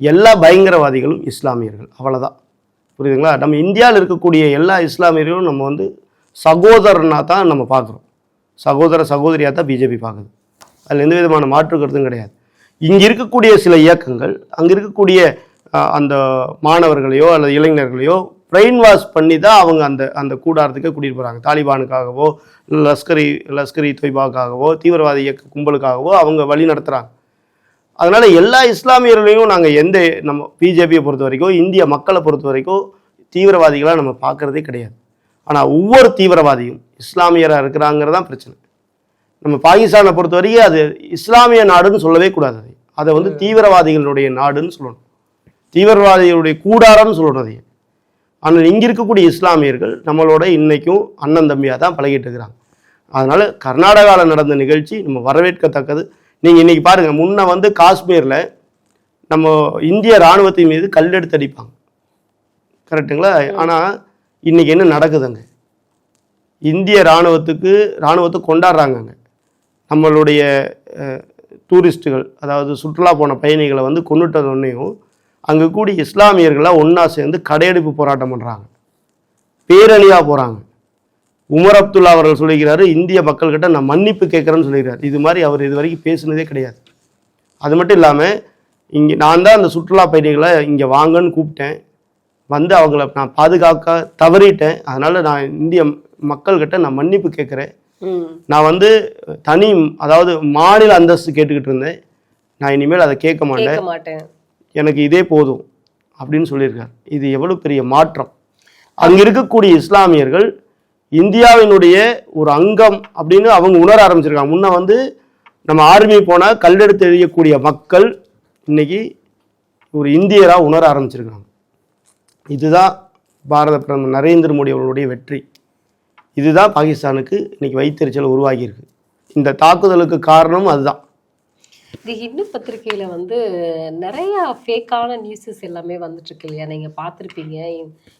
எல்லா பயங்கரவாதிகளும் இஸ்லாமியர்கள். அவ்வளோதான் புரியுதுங்களா? நம்ம இந்தியாவில் இருக்கக்கூடிய எல்லா இஸ்லாமியர்களும் நம்ம வந்து சகோதரனா தான் நம்ம பார்க்குறோம். சகோதர சகோதரியாக தான் பிஜேபி பார்க்குது. அதில் எந்த விதமான மாற்று கருத்தும் கிடையாது. இங்கே இருக்கக்கூடிய சில இயக்கங்கள் அங்கே இருக்கக்கூடிய அந்த மாணவர்களையோ அல்லது இளைஞர்களையோ பிரெயின் வாஷ் பண்ணி தான் அவங்க அந்த அந்த கூடாரத்துக்கு கூட்டிகிட்டு போகிறாங்க தாலிபானுக்காகவோ லஷ்கரி லஷ்கரி தொய்பாக்காகவோ தீவிரவாத இயக்க கும்பலுக்காகவோ அவங்க வழி நடத்துகிறாங்க அதனால் எல்லா இஸ்லாமியர்களையும் நாங்கள் எந்த நம்ம பிஜேபியை பொறுத்த வரைக்கும் இந்திய மக்களை பொறுத்த வரைக்கும் தீவிரவாதிகளாக நம்ம பார்க்குறதே கிடையாது. ஆனால் ஒவ்வொரு தீவிரவாதியும் இஸ்லாமியராக இருக்கிறாங்கிறது தான் பிரச்சனை. நம்ம பாகிஸ்தானை பொறுத்த வரைக்கும் அது இஸ்லாமிய நாடுன்னு சொல்லவே கூடாது அதை. அதை வந்து தீவிரவாதிகளுடைய நாடுன்னு சொல்லணும். தீவிரவாதிகளுடைய கூடாரம்னு சொல்லணும் அதை ஆனால் இங்கே இருக்கக்கூடிய இஸ்லாமியர்கள் நம்மளோட இன்னைக்கும் அண்ணன் தம்பியாக தான் பழகிட்டு இருக்கிறாங்க. அதனால் கர்நாடகாவில் நடந்த நிகழ்ச்சி நம்ம வரவேற்கத்தக்கது. நீங்கள் இன்னைக்கு பாருங்கள் முன்ன வந்து காஷ்மீரில் நம்ம இந்திய இராணுவத்தின் மீது கல்லெடுத்து அடிப்பாங்க. கரெக்டுங்களா ஆனால் இன்னைக்கு என்ன நடக்குதுங்க? இந்திய இராணுவத்துக்கு இராணுவத்தை கொண்டாடுறாங்க அங்க. நம்மளுடைய டூரிஸ்ட்டுகள் அதாவது சுற்றுலா போன பயணிகளை வந்து கொண்டுட்டது ஒன்றையும் அங்கே கூடி இஸ்லாமியர்களாக ஒன்றா சேர்ந்து கடையெடுப்பு போராட்டம் பண்ணுறாங்க பேரணியாக போகிறாங்க உமர் அப்துல்லா அவர்கள் சொல்லிக்கிறாரு இந்திய மக்கள்கிட்ட நான் மன்னிப்பு கேட்குறேன்னு சொல்லிக்கிறார் இது மாதிரி அவர் இது வரைக்கும் பேசுனதே கிடையாது. அது மட்டும் இல்லாமல் இங்கே நான் தான் அந்த சுற்றுலா பயணிகளை இங்கே வாங்கன்னு கூப்பிட்டேன். வந்து அவங்கள நான் பாதுகாக்க தவறிட்டேன். அதனால் நான் இந்திய மக்கள்கிட்ட நான் மன்னிப்பு கேட்குறேன். நான் வந்து தனி அதாவது மாநில அந்தஸ்து கேட்டுக்கிட்டு இருந்தேன். நான் இனிமேல் அதை கேட்க மாட்டேன். கேட்க மாட்டேன். எனக்கு இதே போதும் அப்படின்னு சொல்லியிருக்கார். இது எவ்வளவு பெரிய மாற்றம். அங்க இருக்கக்கூடிய இஸ்லாமியர்கள் இந்தியாவினுடைய ஒரு அங்கம் அப்படின்னு அவங்க உணர ஆரம்பிச்சிருக்காங்க. முன்ன வந்து நம்ம ஆர்மி போனால் கல்லெடுத்து எறியக்கூடிய மக்கள் இன்னைக்கு ஒரு இந்தியராக உணர ஆரம்பிச்சிருக்காங்க. இதுதான் பாரத பிரதமர் நரேந்திர மோடி அவர்களுடைய வெற்றி. இதுதான் பாகிஸ்தானுக்கு இன்னைக்கு வைத்தறிச்சல் உருவாகியிருக்கு. இந்த தாக்குதலுக்கு காரணம் அதுதான். தி ஹிந்து பத்திரிகையில வந்து நிறைய ஃபேக்கான நியூஸஸ் எல்லாமே வந்துட்டு இருக்கு இல்லையா? நீங்க பார்த்திருப்பீங்க.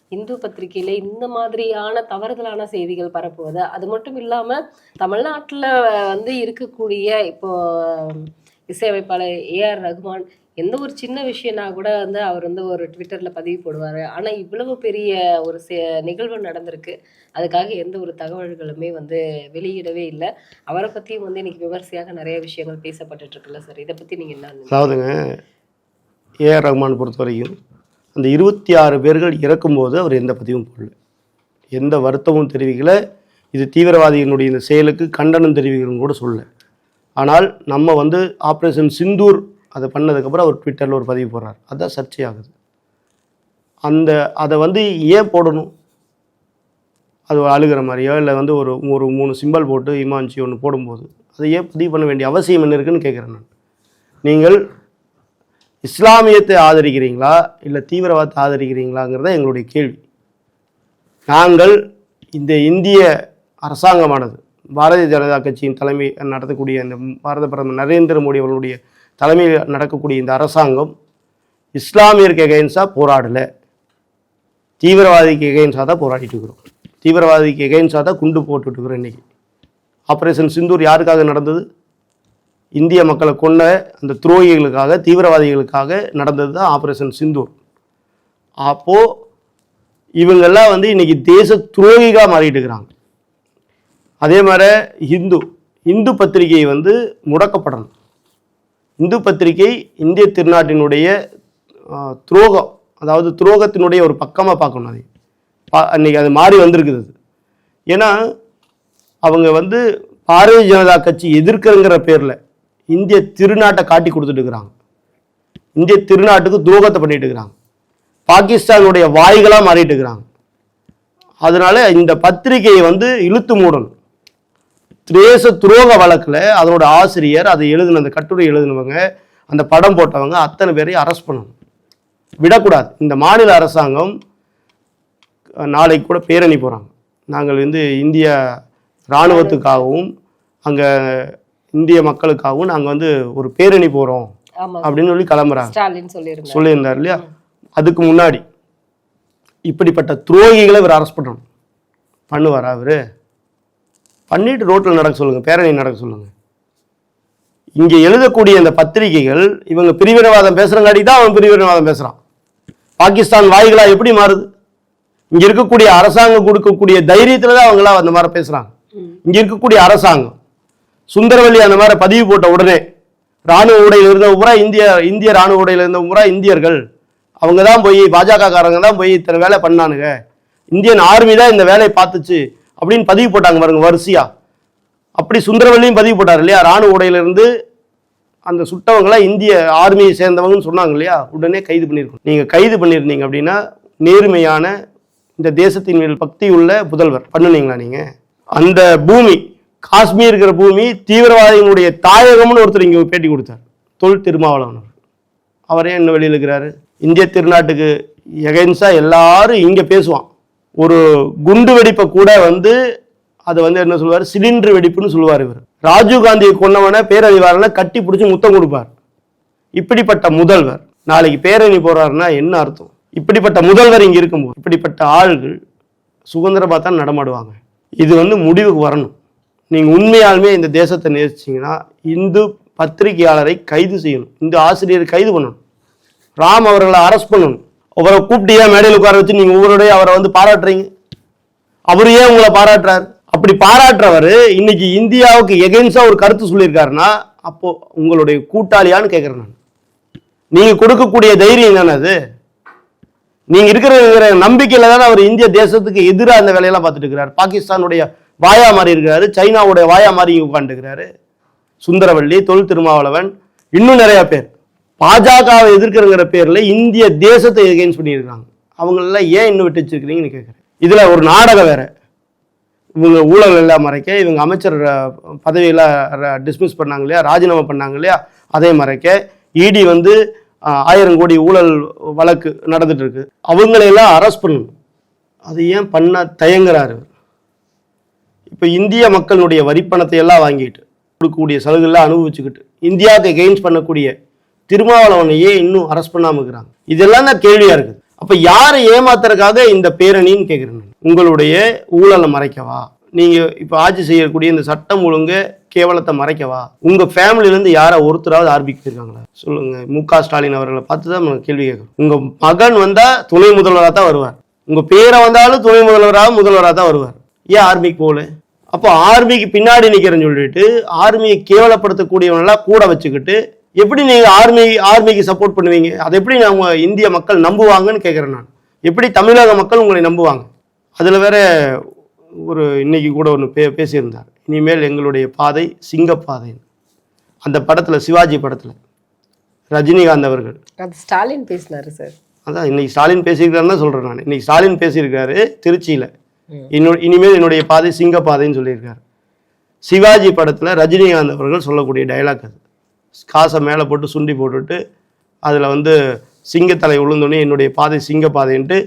இந்து பத்திரிகையில் இந்த மாதிரியான தவறுதலான செய்திகள் பரப்புவது. அது மட்டும் இல்லாம தமிழ்நாட்டுல வந்து இருக்கக்கூடிய இப்போ இசையமைப்பாளர் ஏஆர் ரகுமான் எந்த ஒரு சின்ன விஷயம்னா கூட வந்து அவர் வந்து ஒரு ட்விட்டரில் பதிவு போடுவார். ஆனால் இவ்வளவு பெரிய ஒரு நிகழ்வு நடந்திருக்கு. அதுக்காக எந்த ஒரு தகவல்களுமே வந்து வெளியிடவே இல்லை. அவரை பற்றியும் வந்து இன்னைக்கு விமர்சையாக நிறைய விஷயங்கள் பேசப்பட்டுட்டு இருக்குல்ல சார்? இதை பற்றி நீங்கள் என்ன அதாவதுங்க ஏஆர் ரஹ்மான் பொறுத்த வரைக்கும் அந்த இருபத்தி ஆறு பேர்கள் இறக்கும்போது அவர் எந்த பதிவும் போடல. எந்த வருத்தமும் தெரிவிக்கலை. இது தீவிரவாதியினுடைய இந்த செயலுக்கு கண்டனம் தெரிவிக்கணும்னு கூட சொல்லலை. ஆனால் நம்ம வந்து ஆப்ரேஷன் சிந்தூர் அதை பண்ணதுக்கப்புறம் அவர் ட்விட்டரில் ஒரு பதிவு போடுறார். அதுதான் சர்ச்சையாகுது. அந்த அதை வந்து ஏன் போடணும்? அது அழுகிற மாதிரியோ இல்லை வந்து ஒரு ஒரு மூணு சிம்பல் போட்டு இமான்சி ஒன்று போடும்போது அதை ஏன் பதிவு பண்ண வேண்டிய அவசியம் என்ன இருக்குன்னு கேட்குறேன் நான். நீங்கள் இஸ்லாமியத்தை ஆதரிக்கிறீங்களா இல்லை தீவிரவாதத்தை ஆதரிக்கிறீங்களாங்கிறத எங்களுடைய கேள்வி. நாங்கள் இந்த இந்திய அரசாங்கமானது பாரதிய ஜனதா கட்சியின் தலைமை நடத்தக்கூடிய இந்த பாரத பிரதமர் நரேந்திர மோடி அவர்களுடைய தலைமையில் நடக்கக்கூடிய இந்த அரசாங்கம் இஸ்லாமியருக்கு எகெயின்ஸாக போராடலை. தீவிரவாதிக்கு எகெயின்ஸாக தான் போராடிட்டு இருக்கிறோம். தீவிரவாதிக்கு எகெயின்ஸாக தான் குண்டு போட்டுட்டு இருக்கிறோம் இன்றைக்கி ஆப்ரேஷன் சிந்தூர் யாருக்காக நடந்தது? இந்திய மக்களை கொண்ட அந்த துரோகிகளுக்காக தீவிரவாதிகளுக்காக நடந்தது தான் ஆப்ரேஷன் சிந்தூர் அப்போது இவங்கெல்லாம் வந்து இன்றைக்கி தேச துரோகிகளாக மாறிட்டு இருக்கிறாங்க. அதே மாதிரி இந்து இந்து பத்திரிகை வந்து முடக்கப்படணும். இந்து பத்திரிகை இந்திய திருநாட்டினுடைய துரோகம் அதாவது துரோகத்தினுடைய ஒரு பக்கமாக பார்க்கணும் அதை. பா அன்னைக்கு அது மாறி வந்திருக்குது அது. ஏன்னா அவங்க வந்து பாரதிய ஜனதா கட்சி எதிர்க்கிறங்கிற பேரில் இந்திய திருநாட்டை காட்டி கொடுத்துட்டு இருக்கிறாங்க. இந்திய திருநாட்டுக்கு துரோகத்தை பண்ணிட்டு இருக்கிறாங்க. பாகிஸ்தானுடைய வாய்களாக மாறிட்டு இருக்கிறாங்க. அதனால இந்த பத்திரிகையை வந்து இழுத்து மூடணும். தேச துரோக வழக்கில் அதனோட ஆசிரியர் அதை எழுதின அந்த கட்டுரை எழுதினவங்க அந்த படம் போட்டவங்க அத்தனை பேரையும் அரெஸ்ட் பண்ணணும். விடக்கூடாது. இந்த மாநில அரசாங்கம் நாளைக்கு கூட பேரணி போகிறாங்க நாங்கள் வந்து இந்திய இராணுவத்துக்காகவும் அங்கே இந்திய மக்களுக்காகவும் நாங்கள் வந்து ஒரு பேரணி போகிறோம் அப்படின்னு சொல்லி கிளம்புறாங்க. சொல்லியிருந்தார். இல்லையா? அதுக்கு முன்னாடி இப்படிப்பட்ட துரோகிகளை இவர் அரெஸ்ட் பண்ணணும். பண்ணுவாரா அவரு பண்ணிட்டு ரோட்டில் நடக்க சொல்லுங்க பேரணி நடக்க சொல்லுங்க. இங்கே எழுதக்கூடிய இந்த பத்திரிகைகள் இவங்க பிரிவினவாதம் பேசுறங்காட்டி தான் அவன் பிரிவினவாதம் பேசுறான். பாகிஸ்தான் வாய்களா எப்படி மாறுது? இங்க இருக்கக்கூடிய அரசாங்கம் கொடுக்கக்கூடிய தைரியத்துல தான் அவங்களா அந்த மாதிரி பேசுகிறாங்க இங்க இருக்கக்கூடிய அரசாங்கம் சுந்தரவல்லி அந்த மாதிரி பதிவு போட்ட உடனே ராணுவ உடையில் இருந்த பூரா இந்திய இந்திய ராணுவ உடையில் இருந்த பூரா இந்தியர்கள் அவங்க தான் போய் பாஜக காரங்க தான் போய் இத்தனை வேலை பண்ணானுங்க. இந்தியன் ஆர்மி தான் இந்த வேலையை பார்த்துச்சு. அப்படின்னு பதிவு போட்டாங்க பாருங்க வரிசையா. அப்படி சுந்தரவல்லியும் பதிவு போட்டார் இல்லையா? ராணுவ உடையிலிருந்து அந்த சுட்டவங்களை இந்திய ஆர்மியை சேர்ந்தவங்கன்னு சொன்னாங்க இல்லையா? உடனே கைது பண்ணியிருக்கணும் நீங்கள் கைது பண்ணியிருந்தீங்க அப்படின்னா நேர்மையான இந்த தேசத்தின் மேல் பக்தி உள்ள புதல்வர். பண்ணுனீங்களா நீங்கள் அந்த பூமி காஷ்மீர் இருக்கிற பூமி தீவிரவாதிகளுடைய தாயகம்னு ஒருத்தர் இங்கே பேட்டி கொடுத்தார். தொல் திருமாவளவன் அவர். அவரே இன்னும் வெளியில் இருக்கிறாரு? இந்திய திருநாட்டுக்கு எகைன்ஸாக எல்லாரும் இங்கே பேசுவான். ஒரு குண்டு வெடிப்பை கூட வந்து அதை வந்து என்ன சொல்லுவார் சிலிண்டர் வெடிப்புன்னு சொல்லுவார் இவர். ராஜீவ் காந்தியை கொன்னவன பேரறிவாளனை கட்டி பிடிச்சி முத்தம் கொடுப்பார். இப்படிப்பட்ட முதல்வர் நாளைக்கு பேரணி போறாருன்னா என்ன அர்த்தம்? இப்படிப்பட்ட முதல்வர் இங்கே இருக்கும்போது இப்படிப்பட்ட ஆள்கள் சுதந்திரமாக தான் நடமாடுவாங்க. இது வந்து முடிவுக்கு வரணும். நீங்கள் உண்மையாலுமே இந்த தேசத்தை நேசிச்சிங்கன்னா இந்து பத்திரிகையாளரை கைது செய்யணும். இந்த ஆசிரியரை கைது பண்ணணும். ராம் அவர்களை அரெஸ்ட் பண்ணணும். அவரை கூப்பிட்டு ஏன் மேடையில் உட்கார வச்சு நீங்க உங்களுடைய அவரை வந்து பாராட்டுறீங்க. அவரு ஏன் உங்களை பாராட்டுறாரு? அப்படி பாராட்டுறவர் இன்னைக்கு இந்தியாவுக்கு எகென்ஸ்டா ஒரு கருத்து சொல்லியிருக்காருன்னா அப்போ உங்களுடைய கூட்டாளியான்னு கேட்குறேன் நான். நீங்க கொடுக்கக்கூடிய தைரியம் தானே அது? நீங்க இருக்கிற நம்பிக்கையில் நம்பிக்கையில தானே அவர் இந்திய தேசத்துக்கு எதிராக அந்த வேலையெல்லாம் பார்த்துட்டு இருக்கிறார். பாகிஸ்தானுடைய வாயா மாறி இருக்கிறாரு சைனாவுடைய வாயா மாறி உட்காந்துருக்கிறாரு சுந்தரவள்ளி தொல் திருமாவளவன் இன்னும் நிறைய பேர். பாஜகவை எதிர்க்கிறங்கிற பேரில் இந்திய தேசத்தை எகெயின்ஸ் பண்ணியிருக்காங்க. அவங்களெல்லாம் ஏன் இன்னும் விட்டு வச்சிருக்கிறீங்கன்னு கேட்குறேன் இதில் ஒரு நாடகம் வேறு. இவங்க ஊழல் எல்லாம் மறைக்க இவங்க அமைச்சர் பதவியெல்லாம் டிஸ்மிஸ் பண்ணாங்க இல்லையா? ராஜினாமா பண்ணாங்க இல்லையா? அதை மறைக்க இடி வந்து ஆயிரம் கோடி ஊழல் வழக்கு நடந்துட்டு இருக்கு அவங்களையெல்லாம் அரெஸ்ட் பண்ணணும். அது ஏன் பண்ண தயங்குறாரு இப்போ இந்திய மக்களுடைய வரிப்பணத்தை எல்லாம் வாங்கிட்டு கொடுக்கக்கூடிய சலுகைலாம் அனுபவிச்சுக்கிட்டு இந்தியாவுக்கு கெயின்ஸ் பண்ணக்கூடிய திருமாவளவனையே இன்னும் அரெஸ்ட் பண்ணாம இருக்கிறாங்க இதெல்லாம் தான் கேள்வியா இருக்குது. அப்ப யாரை ஏமாத்துறதுக்காக இந்த பேரணின்னு கேட்குறேன் உங்களுடைய ஊழலை மறைக்கவா? நீங்க இப்ப ஆட்சி செய்யக்கூடிய இந்த சட்டம் ஒழுங்கு கேவலத்தை மறைக்கவா? உங்க ஃபேமிலில இருந்து யாரை ஒருத்தராவது ஆரம்பிச்சிருக்காங்களா போயிருக்காங்களா சொல்லுங்க. மு க. ஸ்டாலின் அவர்களை பார்த்து தான் கேள்வி கேட்கணும் உங்க மகன் வந்தா துணை முதல்வராக தான் வருவார். உங்க பேரை வந்தாலும் துணை முதல்வராக முதல்வராக தான் வருவார். ஏன் ஆர்மிக்கு போகல? அப்போ ஆர்மிக்கு பின்னாடி நிற்கிறேன்னு சொல்லிட்டு ஆர்மியை கேவலப்படுத்தக்கூடியவனெல்லாம் கூட வச்சுக்கிட்டு எப்படி நீங்க ஆர்மி ஆர்மிக்கு சப்போர்ட் பண்ணுவீங்க? அதை எப்படி நம்ம இந்திய மக்கள் நம்புவாங்கன்னு கேட்குறேன் நான். எப்படி தமிழக மக்கள் உங்களை நம்புவாங்க? அதுல வேற ஒரு இன்னைக்கு கூட ஒன்று பே பேசியிருந்தார். இனிமேல் எங்களுடைய பாதை சிங்கப்பாதை. அந்த படத்துல சிவாஜி படத்துல. ரஜினிகாந்த் அவர்கள். அது ஸ்டாலின் பேசினாரு சார். அதான் இன்னைக்கு ஸ்டாலின் பேசியிருக்காருன்னு தான் சொல்றேன் நான். இன்னைக்கு ஸ்டாலின் பேசியிருக்காரு திருச்சியில. இன்னொரு இனிமேல் என்னுடைய பாதை சிங்க பாதைன்னு சொல்லியிருக்காரு. சிவாஜி படத்துல ரஜினிகாந்த் அவர்கள் சொல்லக்கூடிய டயலாக் அது. காசை மேலே போட்டு சுண்டி போட்டுட்டு அதில் வந்து சிங்கத்தலை விழுந்தோடனே என்னுடைய பாதை சிங்க பாதைன்ட்டு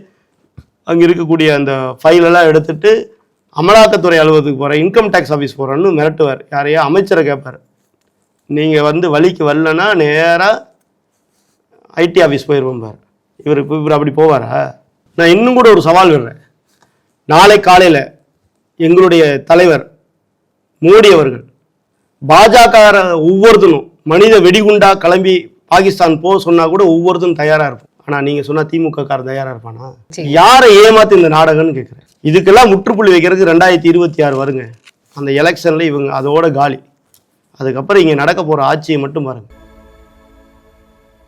அங்கே இருக்கக்கூடிய அந்த ஃபைலெல்லாம் எடுத்துட்டு அமலாக்கத்துறை அலுவலகத்துக்கு போகிறேன் இன்கம் டேக்ஸ் ஆஃபீஸ் போகிறேன்னு மிரட்டுவார். யாரையா அமைச்சரை கேட்பார். நீங்கள் வந்து வழிக்கு வரலன்னா நேராக ஐடி ஆஃபீஸ் போயிடுவோம் பார். இவர் இப்போ இவர் அப்படி போவாரா? நான் இன்னும் கூட ஒரு சவால் விடுறேன். நாளை காலையில் எங்களுடைய தலைவர் மோடி அவர்கள் பாஜக ஒவ்வொருத்தனும் மனித வெடிகுண்டா கிளம்பி பாகிஸ்தான் போ சொன்னா கூட ஒவ்வொருத்தரும் தயாரா இருப்போம். ஆனா நீங்க சொன்னா திமுக காரன் தயாரா இருப்பானா. யாரை ஏமாத்து இந்த நாடகம்னு கேட்குறேன் இதுக்கெல்லாம் முற்றுப்புள்ளி வைக்கிறதுக்கு ரெண்டாயிரத்தி இருபத்தி ஆறு வருங்க. அந்த எலெக்ஷன்ல இவங்க அதோட காலி. அதுக்கப்புறம் இங்க நடக்க போற ஆட்சியை மட்டும் பாருங்க.